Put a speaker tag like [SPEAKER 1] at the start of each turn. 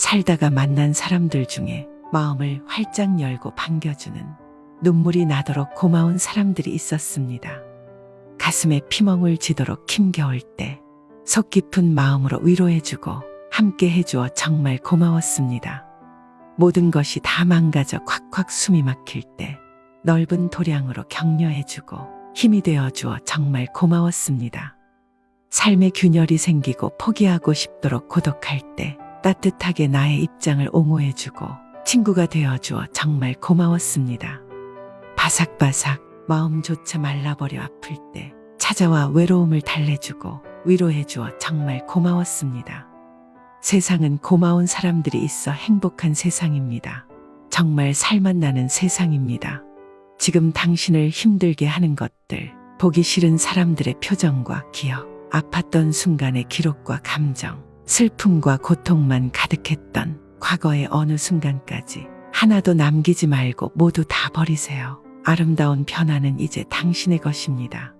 [SPEAKER 1] 살다가 만난 사람들 중에 마음을 활짝 열고 반겨주는 눈물이 나도록 고마운 사람들이 있었습니다. 가슴에 피멍을 지도록 힘겨울 때 속 깊은 마음으로 위로해주고 함께 해주어 정말 고마웠습니다. 모든 것이 다 망가져 콱콱 숨이 막힐 때 넓은 도량으로 격려해주고 힘이 되어주어 정말 고마웠습니다. 삶의 균열이 생기고 포기하고 싶도록 고독할 때 따뜻하게 나의 입장을 옹호해주고 친구가 되어주어 정말 고마웠습니다. 바삭바삭 마음조차 말라버려 아플 때 찾아와 외로움을 달래주고 위로해주어 정말 고마웠습니다. 세상은 고마운 사람들이 있어 행복한 세상입니다. 정말 살맛 나는 세상입니다. 지금 당신을 힘들게 하는 것들, 보기 싫은 사람들의 표정과 기억, 아팠던 순간의 기록과 감정, 슬픔과 고통만 가득했던 과거의 어느 순간까지 하나도 남기지 말고 모두 다 버리세요. 아름다운 변화는 이제 당신의 것입니다.